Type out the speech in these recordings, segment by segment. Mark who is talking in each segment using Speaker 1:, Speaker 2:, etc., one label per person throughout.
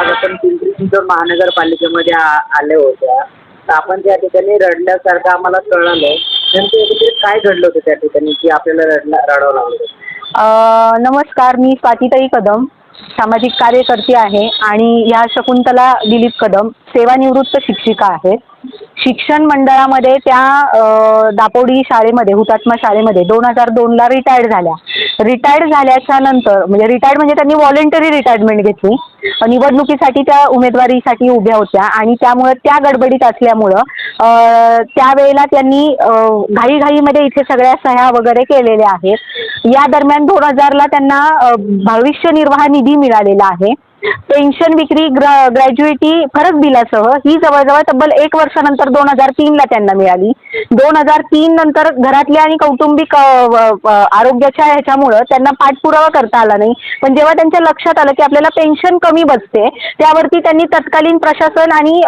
Speaker 1: आज आपण पिंपरी चिंचवड महानगरपालिकेमध्ये आ- आले होत्या. तर आपण त्या ठिकाणी रडल्यासारखं आम्हाला कळलं. नेमकं एकंदरीत काय घडलं होतं त्या ठिकाणी की आपल्याला रडला रडावं लागलं
Speaker 2: नमस्कार मी स्वातीताई कदम सामाजिक कार्यकर्ती आहे आणि ह्या शकुंतला दिलीप कदम सेवानिवृत्त शिक्षिका आहेत. शिक्षण मंडळामध्ये त्या दापोडी शाळेमध्ये हुतात्मा शाळेमध्ये दोन हजार दोनला रिटायर्ड झाल्या. रिटायर्ड झाल्याच्यानंतर म्हणजे रिटायर्ड म्हणजे त्यांनी व्हॉलेंटरी रिटायरमेंट घेतली. निवडणुकीसाठी त्या उमेदवारीसाठी उभ्या होत्या आणि त्यामुळं त्या गडबडीत असल्यामुळं त्यावेळेला त्यांनी घाईघाईमध्ये इथे सगळ्या सह्या वगैरे केलेल्या आहेत. या दरम्यान दोन हजारला त्यांना भविष्य निर्वाह निधी मिळालेला आहे. पेन्शन विक्री ग्र ग्रॅज्युएटी फरक बिलासह ही जवळजवळ तब्बल एक वर्षानंतर दोन हजार तीनला त्यांना मिळाली. दोन हजार तीन नंतर घरातल्या आणि कौटुंबिक आरोग्याच्या ह्याच्यामुळं त्यांना पाठपुरावा करता आला नाही. पण जेव्हा त्यांच्या लक्षात आलं की आपल्याला पेन्शन कमी बसते त्यावरती त्यांनी तत्कालीन प्रशासन आणि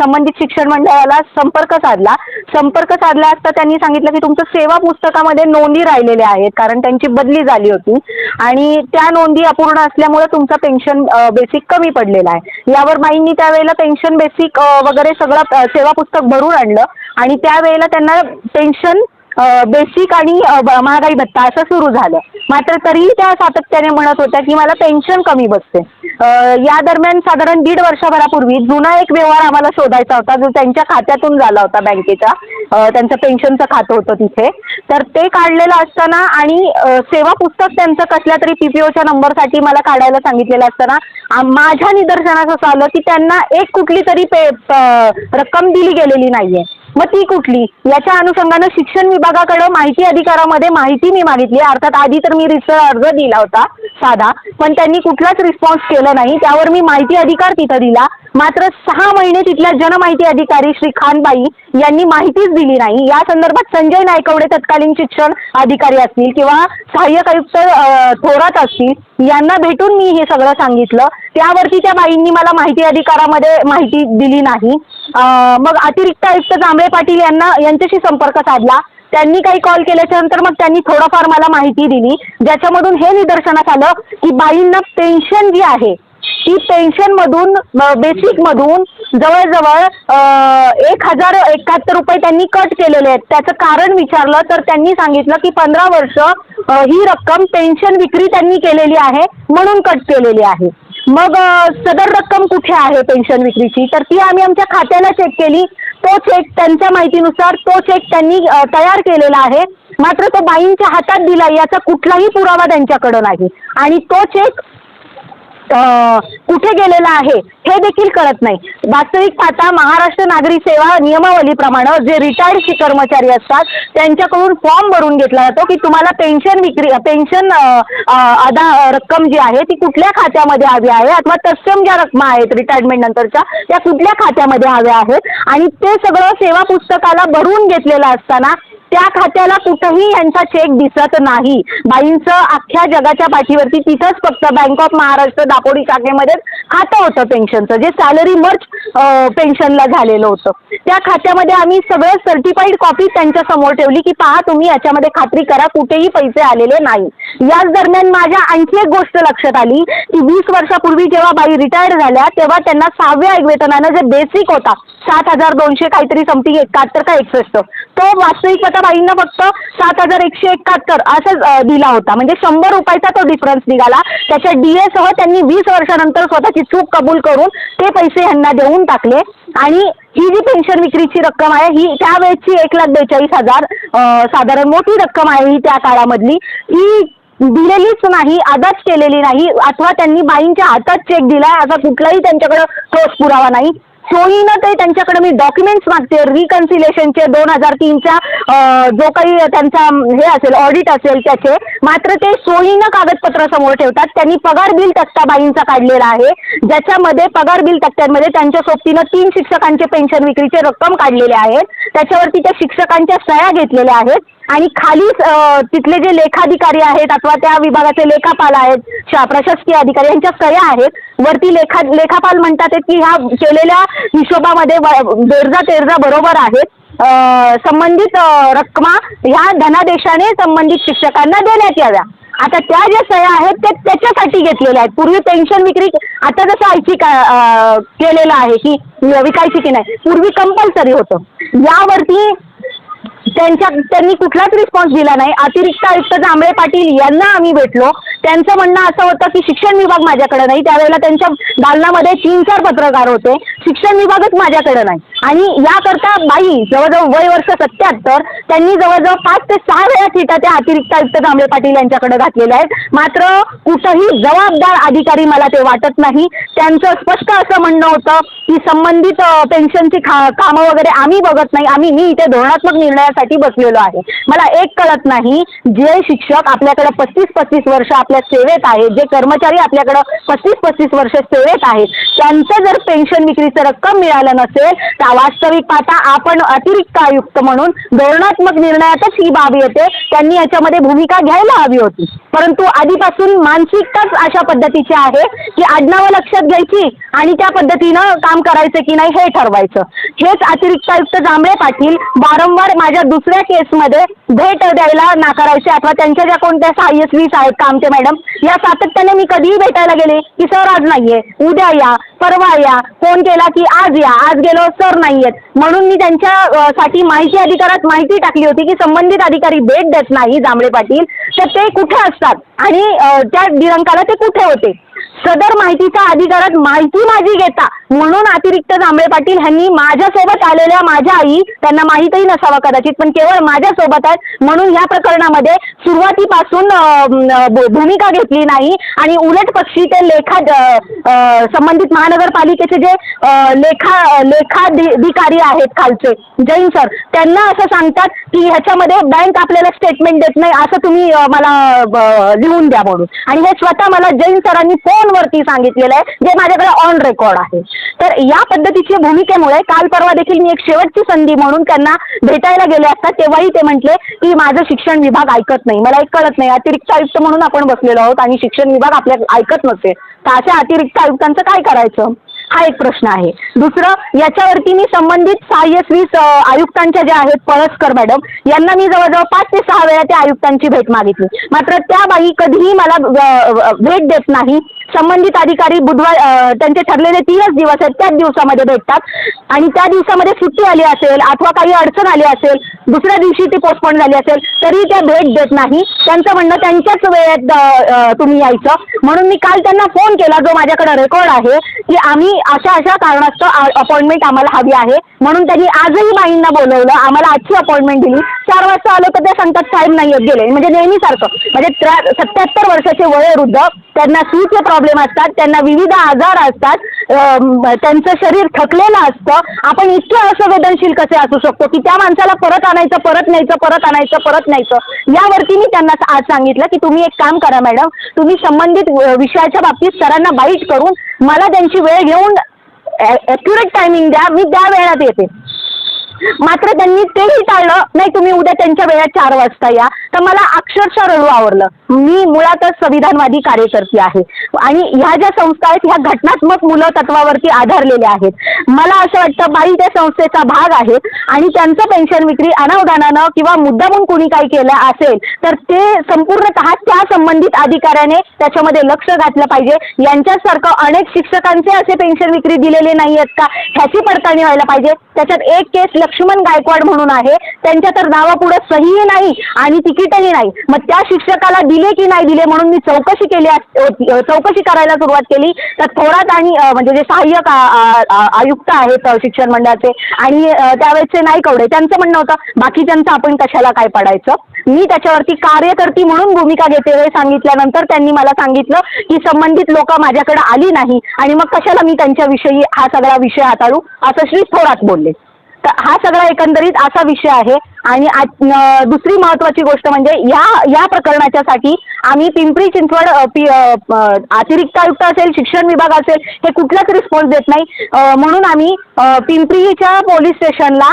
Speaker 2: संबंधित शिक्षण मंडळाला संपर्क साधला. संपर्क साधला असता त्यांनी सांगितलं की तुमचं सेवा पुस्तकामध्ये नोंदी राहिलेल्या आहेत कारण त्यांची बदली झाली होती. आणि त्या नोंदी अपूर्ण असल्यामुळे तुमचं पेन्शन बेसिक कमी पडलेला आहे. यावर माईंनी त्यावेळेला पेन्शन बेसिक वगैरे सगळं सेवा पुस्तक भरून आणलं आणि त्यावेळेला त्यांना पेन्शन बेसिक आणि महागाई भत्ता असं सुरू झालं. मात्र तरीही त्या सातत्याने म्हणत होत्या की मला पेन्शन कमी बसते. या दरम्यान साधारण दीड वर्षभरापूर्वी जुना एक व्यवहार आम्हाला शोधायचा होता जो त्यांच्या खात्यातून झाला होता बँकेच्या त्यांचं पेन्शनचं खातं होतं तिथे. तर ते काढलेलं असताना आणि सेवा पुस्तक त्यांचं कसल्या तरी पीपीओच्या नंबरसाठी मला काढायला सांगितलेलं असताना माझ्या निदर्शनास असं आलं की त्यांना एक कुठली तरी पे रक्कम दिली गेलेली नाहीये. मग ती कुठली? याच्या अनुषंगानं शिक्षण विभागाकडे माहिती अधिकारामध्ये माहिती मी मागितली. अर्थात आधी तर मी रिसर्च अर्ज दिला होता साधा. पण त्यांनी कुठलाच रिस्पॉन्स केला नाही. त्यावर मी माहिती अधिकार तिथं दिला. मात्र सहा महिने तिथल्या जनमाहिती अधिकारी श्री खानबाई यांनी माहितीच दिली नाही. या संदर्भात संजय नायकवडे तत्कालीन शिक्षण अधिकारी असतील किंवा सहाय्यक आयुक्त थोरात असतील यांना भेटून मी हे सगळं सांगितलं. त्यावरती त्या बाईंनी मला माहिती अधिकारामध्ये माहिती दिली नाही. मग अतिरिक्त आयुक्त जांभळे पाटील यांना यांच्याशी संपर्क साधला. त्यांनी काही कॉल केल्याच्यानंतर मग त्यांनी थोडंफार मला माहिती दिली. ज्याच्यामधून हे निदर्शनास आलं की बाईंना पेन्शन जी आहे ती बेसिक मधून जवळजवळ एक हजार एकाहत्तर रुपये त्यांनी कट केलेले आहेत. त्याचं कारण विचारलं तर त्यांनी सांगितलं की पंधरा वर्ष ही रक्कम पेन्शन विक्री त्यांनी केलेली आहे म्हणून कट केलेली आहे. मग सदर रक्कम कुठे आहे पेन्शन विक्रीची? तर ती आम्ही आमच्या खात्याला चेक केली. तो चेक त्यांच्या माहितीनुसार तो चेक त्यांनी तयार केलेला आहे. मात्र तो बाईंच्या हातात दिला याचा कुठलाही पुरावा त्यांच्याकडे नाही. आणि तो चेक कुठे गेलेला आहे हे देखील कळत नाही. वास्तविक पाहता महाराष्ट्र नागरी सेवा नियमावलीप्रमाणे जे रिटायर्ड कर्मचारी असतात त्यांच्याकडून फॉर्म भरून घेतला जातो की तुम्हाला पेन्शन विक्री पेन्शन अदा रक्कम जी आहे ती कुठल्या खात्यामध्ये हवी आहे अथवा तत्सम ज्या रकमा आहेत रिटायरमेंट नंतरच्या त्या कुठल्या खात्यामध्ये हव्या आहेत? आणि ते सगळं सेवा पुस्तकाला भरून घेतलेलं असताना त्या खात्याला कुठंही यांचा चेक दिसत नाही. बाईंचं अख्ख्या जगाच्या पाठीवरती तिथंच फक्त बँक ऑफ महाराष्ट्र दापोडी शाखेमध्येच खातं होतं पेन्शनचं जे सॅलरी मर्च पेन्शनला झालेलं होतं. त्या खात्यामध्ये आम्ही सगळं सर्टिफाईड कॉपी त्यांच्यासमोर ठेवली की पहा तुम्ही याच्यामध्ये खात्री करा कुठेही पैसे आलेले नाही. याच दरम्यान माझ्या आणखी एक गोष्ट लक्षात आली की वीस वर्षापूर्वी जेव्हा बाई रिटायर झाल्या तेव्हा त्यांना सहाव्या वेतनानं जे बेसिक होता सात हजार दोनशे काहीतरी समथिंग एकाहत्तर का एकसष्ट तो वास्तविक त्या बाईंना फक्त सात हजार एकशे एकाहत्तर असं दिला होता. म्हणजे शंभर रुपयाचा तो डिफरन्स निघाला. त्याच्या डीए सह त्यांनी वीस वर्षानंतर स्वतःची चूक कबूल करून ते पैसे यांना देऊन टाकले. आणि ही जी पेन्शन विक्रीची रक्कम आहे ही त्यावेळेची एक लाख बेचाळीस हजार साधारण मोठी रक्कम आहे ही त्या काळामधली. ही दिलेलीच नाही आदाच केलेली नाही अथवा त्यांनी बाईंच्या हातात चेक दिला असा कुठलाही त्यांच्याकडे ठोस पुरावा नाही. सोयीनं ते त्यांच्याकडे मी डॉक्युमेंट्स मागते. रिकन्सिलेशनचे दोन हजार तीनच्या जो काही त्यांचा हे असेल ऑडिट असेल त्याचे मात्र ते सोयीनं कागदपत्र समोर ठेवतात. त्यांनी पगार बिल तक्ता बाईंचा काढलेला आहे. ज्याच्यामध्ये पगार बिल तक्त्यांमध्ये त्यांच्या सोबतीनं तीन शिक्षकांचे पेन्शन विक्रीचे रक्कम काढलेले आहेत. त्याच्यावरती त्या शिक्षकांच्या सह्या घेतलेल्या आहेत. आणि खाली तिथले जे लेखाधिकारी आहेत अथवा त्या विभागाचे लेखापाल आहेत शा प्रशासकीय अधिकारी यांच्या सह्या आहेत. वरती लेखा लेखापाल म्हणतात की ह्या केलेल्या हिशोबामध्ये व- बेरजा तेरजा बरोबर आहेत संबंधित रक्कमा ह्या धनादेशाने संबंधित शिक्षकांना देण्यात याव्या. आता त्या ज्या सह्या आहेत त्या त्याच्यासाठी घेतलेल्या आहेत. पूर्वी पेन्शन विक्री आता जसं आयची का केलेलं आहे की विकायची की नाही पूर्वी कंपल्सरी होतं. यावरती त्यांच्या त्यांनी कुठलाच रिस्पॉन्स दिला नाही. अतिरिक्त आयुक्त जांभळे पाटील यांना आम्ही भेटलो. त्यांचं म्हणणं असं होतं की शिक्षण विभाग माझ्याकडे नाही. त्यावेळेला त्यांच्या दालनामध्ये तीन चार पत्रकार होते. शिक्षण विभागच माझ्याकडे नाही. आणि याकरता बाई जवळजवळ वय वर्ष सत्याहत्तर त्यांनी जवळजवळ पाच ते सहा वेळा सीटा त्या अतिरिक्त आयुक्त जांभळे पाटील यांच्याकडे घातलेल्या आहेत. मात्र कुठंही जबाबदार अधिकारी मला ते वाटत नाही. त्यांचं स्पष्ट असं म्हणणं होतं की संबंधित पेन्शनची खा कामं वगैरे आम्ही बघत नाही. आम्ही मी इथे धोरणात्मक निर्णयासाठी बसलेलो आहे. मला एक कळत नाही जे शिक्षक आपल्याकडे पस्तीस पस्तीस वर्ष आपल्या सेवेत आहेत जे कर्मचारी आपल्याकडं पस्तीस पस्तीस वर्ष सेवेत आहेत त्यांचं जर पेन्शन विक्रीचं रक्कम मिळालं नसेल तर वास्तविक पाहता आपण अतिरिक्त आयुक्त म्हणून धोरणात्मक निर्णयातच ही बाब येते. त्यांनी याच्यामध्ये भूमिका घ्यायला हवी होती. परंतु आधीपासून मानसिकताच अशा पद्धतीची आहे की आडनावं लक्षात घ्यायची आणि त्या पद्धतीनं काम करायचं की नाही हे ठरवायचं. हेच अतिरिक्त आयुक्त जांभळे पाटील वारंवार माझ्या दुसऱ्या केसमध्ये भेट द्यायला नाकारायचे अथवा त्यांच्या ज्या कोणत्या आय आहेत कामते मॅडम या सातत्याने मी कधीही भेटायला गेले की सर आज नाहीये उद्या या परवा या फोन केला की आज या आज गेलो सर नाहीयेत. म्हणून मी त्यांच्या साठी माहिती अधिकारात माहिती टाकली होती की संबंधित अधिकारी भेट देत नाही जांभळे पाटील. तर ते कुठे असतात? आणि त्या दिनांकाला ते कुठे होते? सदर माहितीच्या अधिकारात माहिती माझी घेता. म्हणून अतिरिक्त जांभळे पाटील यांनी माझ्यासोबत आलेल्या माझ्या आई त्यांना माहीतही नसावा कदाचित पण केवळ माझ्यासोबत आहेत. म्हणून या प्रकरणामध्ये सुरुवातीपासून भूमिका घेतली नाही. आणि उलट पक्षी ते लेखा संबंधित महानगरपालिकेचे जे लेखा लेखाधिकारी आहेत खालचे जैन सर त्यांना असं सांगतात की ह्याच्यामध्ये बँक आपल्याला स्टेटमेंट देत नाही असं तुम्ही मला लिहून द्या म्हणून. आणि हे स्वतः मला जैन सरांनी फोनवरती सांगितलेलं आहे जे माझ्याकडे ऑन रेकॉर्ड आहे. तर या पद्धतीच्या भूमिकेमुळे काल परवा देखील मी एक शेवटची संधी म्हणून त्यांना भेटायला गेले असता तेव्हाही ते म्हटले की माझं शिक्षण विभाग ऐकत नाही. मला एक कळत नाही. अतिरिक्त आयुक्त म्हणून आपण बसलेलो आहोत आणि शिक्षण विभाग आपल्या ऐकत नसेल तर अशा अतिरिक्त आयुक्तांचं काय करायचं? हा एक प्रश्न आहे. दुसरं याच्यावरती मी संबंधित सहाय्य वीस आयुक्तांच्या ज्या आहेत पळसकर मॅडम यांना मी जवळजवळ पाच ते सहा वेळा त्या आयुक्तांची भेट मागितली. मात्र त्या बाई कधीही मला भेट देत नाही. संबंधित अधिकारी बुधवार त्यांचे ठरलेले तीनच दिवस आहेत. त्याच दिवसामध्ये भेटतात. आणि त्या दिवसामध्ये सुट्टी आली असेल अथवा काही अडचण आली असेल दुसऱ्या दिवशी ती पोस्टपोन झाली असेल तरी त्या भेट देत नाही. त्यांचं म्हणणं त्यांच्याच वेळेत तुम्ही यायचं. म्हणून मी काल त्यांना फोन केला जो माझ्याकडे रेकॉर्ड आहे की आम्ही अशा अशा कारणास्तव अपॉइंटमेंट आम्हाला हवी आहे. म्हणून त्यांनी आजही बाईंना बोलवलं आम्हाला आजची अपॉइंटमेंट दिली. चार वाजता आलो तर ते सांगतात साहेब नाही येत गेले. म्हणजे नेहमीसारखं. म्हणजे सत्याहत्तर वर्षाचे वयोवृद्ध त्यांना सूचे प्रॉब्लेम असतात त्यांना विविध आजार असतात त्यांचं शरीर थकलेलं असतं. आपण इतके असंवेदनशील कसे असू शकतो की त्या माणसाला परत आणायचं परत न्यायचं परत आणायचं परत न्यायचं? यावरती मी त्यांना आज सांगितलं की तुम्ही एक काम करा मॅडम तुम्ही संबंधित विषयाच्या बाबतीत सरांना बाईट करून मला त्यांची वेळ घेऊन ॲक्युरेट टायमिंग द्या मी त्या वेळात येते. मात्र त्यांनी तेही टाळलं. नाही तुम्ही उद्या त्यांच्या वेळात चार वाजता या. तर मला अक्षरशः रडू आवरलं मी मुळातच संविधानवादी कार्यकर्ती आहे. आणि ह्या ज्या संस्था आहेत ह्या घटनात्मक मुलं तत्वावरती आधारलेल्या आहेत. मला असं वाटतं बाई त्या संस्थेचा भाग आहेत आणि त्यांचं पेन्शन विक्री अनावधानानं किंवा मुद्दामून कुणी काही केलं असेल तर ते संपूर्णतः त्या संबंधित अधिकाऱ्याने त्याच्यामध्ये लक्ष घातलं पाहिजे. यांच्यासारखं अनेक शिक्षकांचे असे पेन्शन विक्री दिलेले नाही आहेत का? ह्याची पडताळणी व्हायला पाहिजे. त्याच्यात एक केस लक्ष्मण गायकवाड म्हणून आहे. त्यांच्या तर नावापुढे सहीही नाही आणि तिकीटही नाही. मग त्या शिक्षकाला दिले की नाही दिले म्हणून मी चौकशी केली चौकशी करायला सुरुवात केली. तर थोरात आणि म्हणजे जे सहाय्यक आयुक्त आहेत शिक्षण मंडळाचे आणि त्यावेळेसचे नाही कवडे त्यांचं म्हणणं होतं बाकीच्यांचं आपण कशाला काय पडायचं? मी त्याच्यावरती कार्यकर्ती म्हणून भूमिका घेते हे सांगितल्यानंतर त्यांनी मला सांगितलं की संबंधित लोक माझ्याकडे आली नाही आणि मग कशाला मी त्यांच्याविषयी हा सगळा विषय हाताळू? असं श्री थोरात बोलले. तर हा सगळा एकंदरीत असा विषय आहे. आणि दुसरी महत्वाची गोष्ट म्हणजे या या प्रकरणाच्यासाठी आम्ही पिंपरी चिंचवड पी अतिरिक्त आयुक्त असेल शिक्षण विभाग असेल हे कुठलाच रिस्पॉन्स देत नाही. म्हणून आम्ही पिंपरीच्या पोलीस स्टेशनला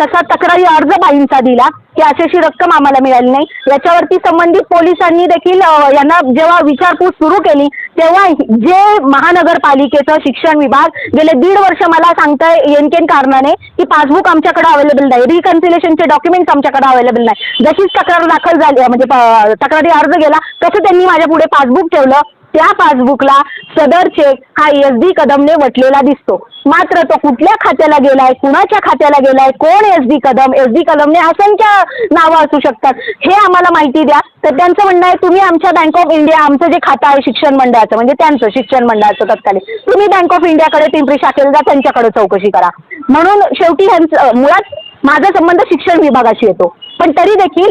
Speaker 2: तसा तक्रारी अर्ज बाईंचा दिला. की अशी अशी रक्कम आम्हाला मिळाली नाही. याच्यावरती संबंधित पोलिसांनी देखील यांना जेव्हा विचारपूस सुरू केली तेव्हा जे महानगरपालिकेचं शिक्षण विभाग गेले दीड वर्ष मला सांगताय येनकेन कारणाने की पासबुक आमच्याकडे अवेलेबल नाही रिकन्सिलेशनचे डॉक्युमेंट्स आमच्याकडे अवेलेबल नाही. जशीच तक्रार दाखल झाली म्हणजे तक्रारी अर्ज गेला तसं त्यांनी माझ्या पुढे पासबुक ठेवलं. त्या पासबुकला सदर चेक हा एस डी कदमने वटलेला दिसतो. मात्र तो कुठल्या खात्याला गेलाय कुणाच्या खात्याला गेलाय कोण S D Kadam S D कदमने असंख्य नावं असू शकतात. हे आम्हाला माहिती द्या. तर त्यांचं म्हणणं आहे तुम्ही आमच्या बँक ऑफ इंडिया आमचं जे खातं आहे शिक्षण मंडळाचं म्हणजे त्यांचं शिक्षण मंडळाचं तत्कालीन तुम्ही बँक ऑफ इंडियाकडे पिंपरी शाखेला जा त्यांच्याकडे चौकशी करा. म्हणून शेवटी ह्यांचं मुळात माझा संबंध शिक्षण विभागाशी येतो. पण तरी देखील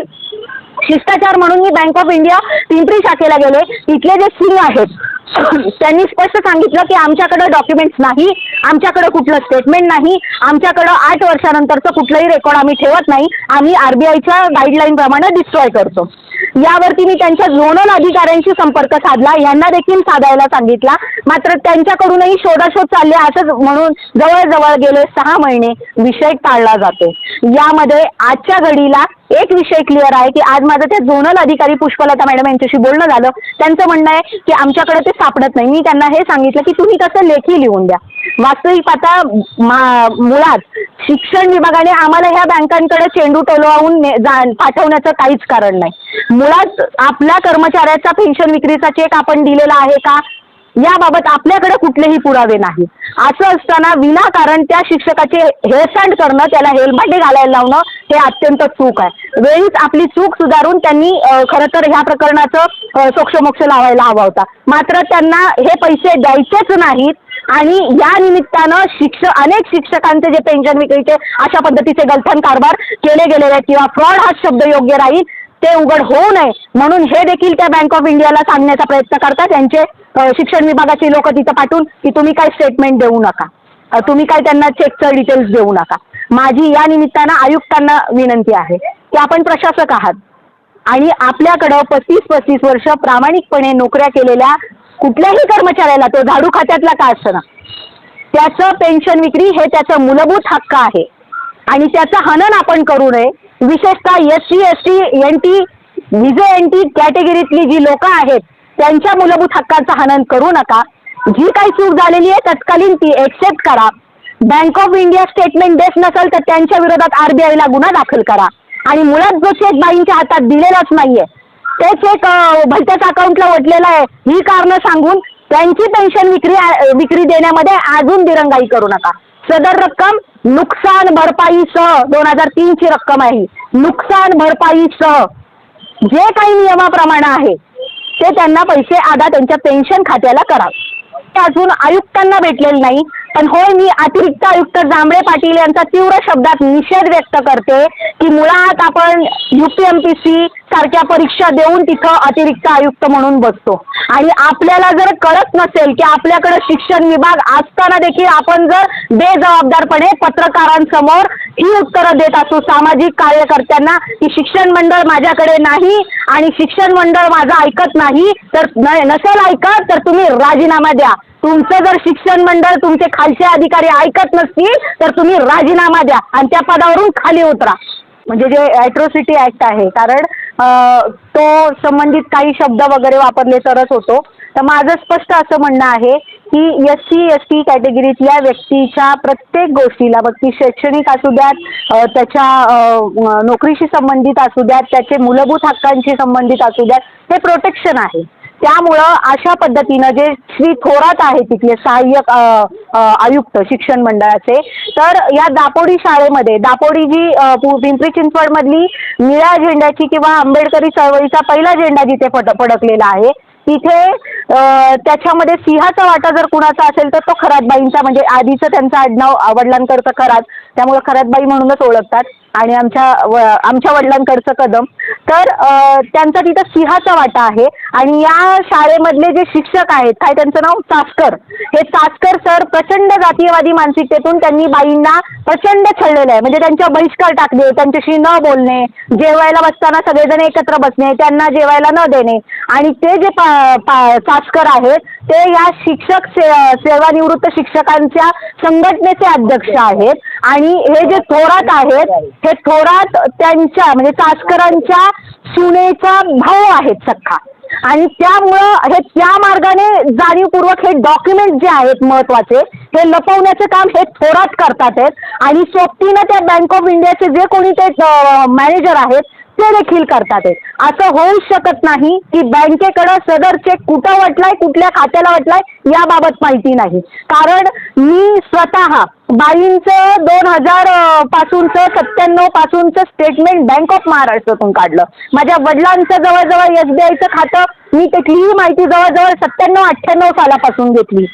Speaker 2: शिष्टाचार म्हणून मी बँक ऑफ इंडिया पिंपरी शाखेला गेले. इथले जे सिंग आहेत त्यांनी स्पष्ट सांगितलं की आमच्याकडे डॉक्युमेंट्स नाही आमच्याकडे कुठलं स्टेटमेंट नाही आमच्याकडं आठ वर्षानंतरचं कुठलंही रेकॉर्ड आम्ही ठेवत नाही आम्ही आरबीआयच्या गाईडलाईन प्रमाणे डिस्ट्रॉय करतो. यावरती मी त्यांच्या झोनल अधिकाऱ्यांशी संपर्क साधला यांना देखील साधायला सांगितला. मात्र त्यांच्याकडूनही शोधाशोध चालले असंच म्हणून जवळजवळ गेले सहा महिने विषय टाळला जातो. यामध्ये आजच्या घडीला एक विषय क्लिअर आहे की आज माझं त्या झोनल अधिकारी पुष्पलता मॅडम यांच्याशी बोलणं झालं. त्यांचं म्हणणं आहे की आमच्याकडे ते सापडत नाही. मी त्यांना हे सांगितलं की तुम्ही तसं लेखी लिहून द्या. वास्तविक आता मुळात शिक्षण विभागाने आम्हाला ह्या बँकांकडे चेंडू टोलवाहून जा- पाठवण्याचं काहीच कारण नाही. मुळात आपल्या कर्मचाऱ्याचा पेन्शन विक्रीचा चेक आपण दिलेला आहे का? याबाबत आपल्याकडे कुठलेही पुरावे नाही. असं असताना विनाकारण त्या शिक्षकाचे हेळसांड करणं त्याला हेलमेटे घालायला लावणं हे अत्यंत चूक आहे. वेळीच आपली चूक सुधारून त्यांनी खरं तर ह्या प्रकरणाचं सोक्षमोक्ष लावायला हवा होता. मात्र त्यांना हे पैसे द्यायचेच नाहीत आणि या निमित्तानं शिक्षक अनेक शिक्षकांचे जे पेन्शन विक्रीचे अशा पद्धतीचे गलथान कारभार केले गेलेले आहेत किंवा फ्रॉड हा शब्द योग्य राहील ते उघड होऊ नये. म्हणून हे देखील त्या बँक ऑफ इंडियाला सांगण्याचा प्रयत्न करतात. त्यांचे शिक्षण विभागाची लोक तिथं पाठवून की तुम्ही काय स्टेटमेंट देऊ नका. तुम्ही काय त्यांना चेकचं डिटेल्स देऊ नका. माझी या निमित्तानं आयुक्तांना विनंती आहे की आपण प्रशासक आहात. आणि आपल्याकडं पस्तीस पस्तीस वर्ष प्रामाणिकपणे नोकऱ्या केलेल्या कुठल्याही कर्मचाऱ्याला तो झाडू खात्यातला का असताना त्याचं पेन्शन विक्री हे त्याचं मूलभूत हक्क आहे. आणि त्याचं हनन आपण करू नये. विशेषतः S C S T N T V J N T कॅटेगरीतली जी लोक आहेत त्यांच्या मूलभूत हक्कांचं हनन करू नका. जी काही चूक झालेली आहे तत्कालीन ती एक्सेप्ट करा. बँक ऑफ इंडिया स्टेटमेंट देत नसेल तर त्यांच्या विरोधात आरबीआयला गुन्हा दाखल करा. आणि मुळात जो चेक बाईंच्या हातात दिलेलाच नाहीये ते चेक भलत्याच अकाउंटला ओढलेला आहे. ही कारणं सांगून त्यांची पेन्शन विक्री विक्री देण्यामध्ये अजून दिरंगाई करू नका. सदर रक्कम नुकसान भरपाईसह दोन हजार तीनची रक्कम आहे. नुकसान भरपाईसह जे काही नियमाप्रमाणे आहे ते त्यांना पैसे आधा त्यांच्या पेन्शन खात्याला करा. ते अजून आयुक्तांना भेटलेलं नाही पण होय मी अतिरिक्त आयुक्त जांभळे पाटील यांचा तीव्र शब्दात निषेध व्यक्त करते की मुळात आपण युपीएमपीसी सारख्या परीक्षा देऊन तिथं अतिरिक्त आयुक्त म्हणून बसतो. आणि आपल्याला जर कळत नसेल की आपल्याकडे शिक्षण विभाग असताना देखील आपण जर बेजबाबदारपणे पत्रकारांसमोर ही उत्तरं देत असू सामाजिक कार्यकर्त्यांना की शिक्षण मंडळ माझ्याकडे नाही आणि शिक्षण मंडळ माझं ऐकत नाही तर नसेल ऐकत तर तुम्ही राजीनामा द्या. तुमचं जर शिक्षण मंडळ तुमचे खालचे अधिकारी ऐकत नसतील तर तुम्ही राजीनामा द्या आणि त्या पदावरून खाली उतरा. म्हणजे जे ॲट्रॉसिटी ॲक्ट आहे कारण तो संबंधित काही शब्द वगैरे वापरले तरच होतो. तर माझं स्पष्ट असं म्हणणं आहे की एस सी एस टी कॅटेगरीतल्या व्यक्तीच्या प्रत्येक गोष्टीला मग ती शैक्षणिक असू द्यात त्याच्या नोकरीशी संबंधित असू द्यात त्याचे मूलभूत हक्कांशी संबंधित असू द्यात हे प्रोटेक्शन आहे. त्यामुळं अशा पद्धतीनं जे श्री थोरात आहे तिथले सहाय्यक आयुक्त शिक्षण मंडळाचे तर या दापोडी शाळेमध्ये दापोडी जी अ, पु- पिंपरी चिंचवडमधली निळ्या झेंड्याची किंवा आंबेडकरी चळवळीचा पहिला झेंडा जिथे फट फडकलेला आहे तिथे त्याच्यामध्ये सिंहाचा वाटा जर कुणाचा असेल तर तो खरातबाईंचा म्हणजे आधीचं त्यांचं आडनाव अ, वडिलांकडचं खरात त्यामुळे खरातबाई म्हणूनच ओळखतात. आणि आमच्या व आमच्या वडिलांकडचं कदम. तर त्यांचा तिथं सिंहाचा वाटा आहे. आणि या शाळेमधले जे शिक्षक आहेत काय त्यांचं नाव चासकर. हे चासकर सर प्रचंड जातीयवादी मानसिकतेतून त्यांनी बाईंना प्रचंड छळलेलं आहे. म्हणजे त्यांच्या बहिष्कार टाकले त्यांच्याशी न बोलणे जेवायला बसताना सगळेजण एकत्र बसणे त्यांना जेवायला न देणे. आणि ते जे पा, पा, चासकर आहेत ते या शिक्षक से, सेवानिवृत्त शिक्षकांच्या संघटनेचे अध्यक्ष आहेत. आणि हे जे थोरात आहेत हे थोरात त्यांच्या म्हणजे चासकरांच्या सुनेचा भाऊ आहेत सख्खा. आणि त्यामुळं हे त्या मार्गाने जाणीवपूर्वक हे डॉक्युमेंट जे आहेत महत्त्वाचे हे लपवण्याचे काम हे थोरात करतात आहेत. आणि सोबतीनं त्या बँक ऑफ इंडियाचे जे कोणी ते मॅनेजर आहेत ते देखील करतात असं होऊच शकत नाही की बँकेकडं सदर चेक कुठं वाटलाय कुठल्या खात्याला वाटलाय याबाबत माहिती नाही. कारण मी स्वतः बाईंचं दोन हजार पासूनचं सत्त्याण्णव पासूनचं स्टेटमेंट बँक ऑफ महाराष्ट्रातून काढलं. माझ्या वडिलांचं जवळजवळ एस बी आयचं खातं मी त्यातलीही माहिती जवळजवळ सत्त्याण्णव अठ्ठ्याण्णव सालापासून घेतली.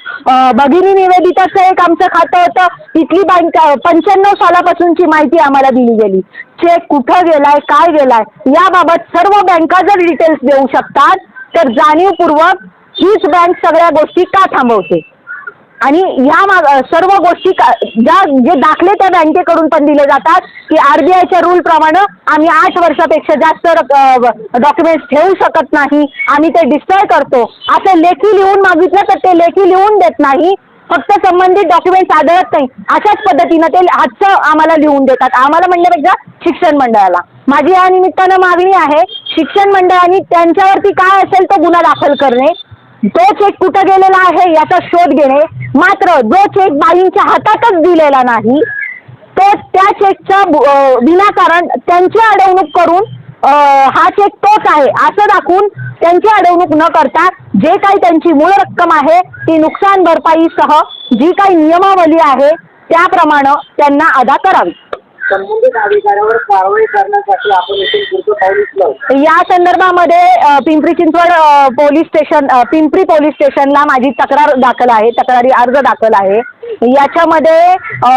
Speaker 2: भगिनी निवेदिताचं एक आमचं खातं होतं तिथली बँक पंच्याण्णव सालापासूनची माहिती आम्हाला दिली गेली. चेक कुठं गेलाय काय गेलाय याबाबत सर्व बँका जर डिटेल्स देऊ शकतात तर जाणीवपूर्वक हीच बँक सगळ्या गोष्टी का थांबवते? आणि ह्या माग सर्व गोष्टी का- ज्या जे दाखले त्या बँकेकडून पण दिले जातात की आरबीआयच्या रूल प्रमाणे आम्ही आठ वर्षापेक्षा जास्त डॉक्युमेंट्स ठेवू शकत नाही. आम्ही ते डिस्ट्रॉय करतो. असं लेखी लिहून मागितलं तर ते लेखी लिहून देत नाही. फक्त संबंधित डॉक्युमेंट्स आढळत नाही. अशाच पद्धतीनं ते हातचं आम्हाला लिहून देतात. आम्हाला म्हणण्यापेक्षा शिक्षण मंडळाला. माझी या निमित्तानं मागणी आहे शिक्षण मंडळाने त्यांच्यावरती काय असेल तो गुन्हा दाखल करणे. तो चेक कुठं गेलेला आहे याचा शोध घेणे मात्र जो चेक बाईंच्या हातातच दिलेला नाही तो त्या चेकचा विनाकारण त्यांची अडवणूक करून हा चेक तोच आहे असं दाखवून त्यांची अडवणूक न करता जे काही त्यांची मूळ रक्कम आहे ती नुकसान भरपाईसह जी काही नियमावली आहे त्याप्रमाणे त्यांना अदा करावी.
Speaker 1: संबंधित अधिकाऱ्यावर कारवाई करण्यासाठी आपण इथून पुढचं पाऊल उचलू.
Speaker 2: या संदर्भामध्ये अ, पिंपरी चिंचवड अ, पोलीस स्टेशन अ, पिंपरी पोलीस स्टेशनला माझी तक्रार दाखल आहे तक्रारी अर्ज दाखल आहे. याच्यामध्ये अ,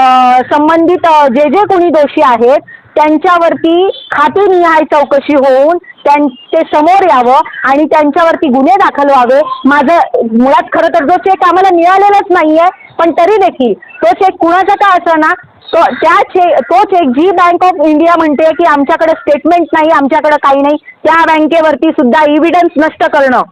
Speaker 2: संबंधित अ, जे जे कोणी दोषी आहेत त्यांच्यावरती खातेनिहाय चौकशी होऊन त्यां ते समोर यावं आणि त्यांच्यावरती गुन्हे दाखल व्हावे. माझं मुळात खरं तर जो चेक आम्हाला मिळालेलाच नाहीये पण तरी देखील तो चेक कुणाचा का असना तो त्या चे एक जी बँक ऑफ इंडिया म्हणते की आमच्याकडे स्टेटमेंट नाही आमच्याकडे काही नाही त्या बँकेवरती सुद्धा इव्हिडन्स नष्ट करणं.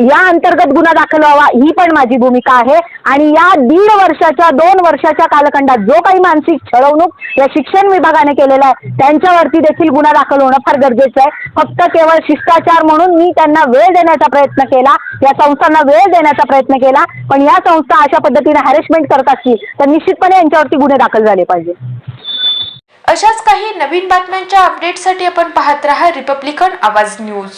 Speaker 2: या अंतर्गत गुन्हा दाखल व्हावा ही पण माझी भूमिका आहे. आणि या दीड वर्षाच्या दोन वर्षाच्या कालखंडात जो काही मानसिक छळवणूक या शिक्षण विभागाने केलेला आहे त्यांच्यावरती देखील गुन्हा दाखल होणं फार गरजेचं आहे. फक्त केवळ शिष्टाचार म्हणून मी त्यांना वेळ देण्याचा प्रयत्न केला या संस्थांना वेळ देण्याचा प्रयत्न केला पण या संस्था अशा पद्धतीने हॅरेसमेंट करत असतील तर निश्चितपणे यांच्यावरती गुन्हे दाखल झाले पाहिजे.
Speaker 3: अशाच काही नवीन बातम्यांच्या अपडेटसाठी आपण पाहत रहा रिपब्लिकन आवाज न्यूज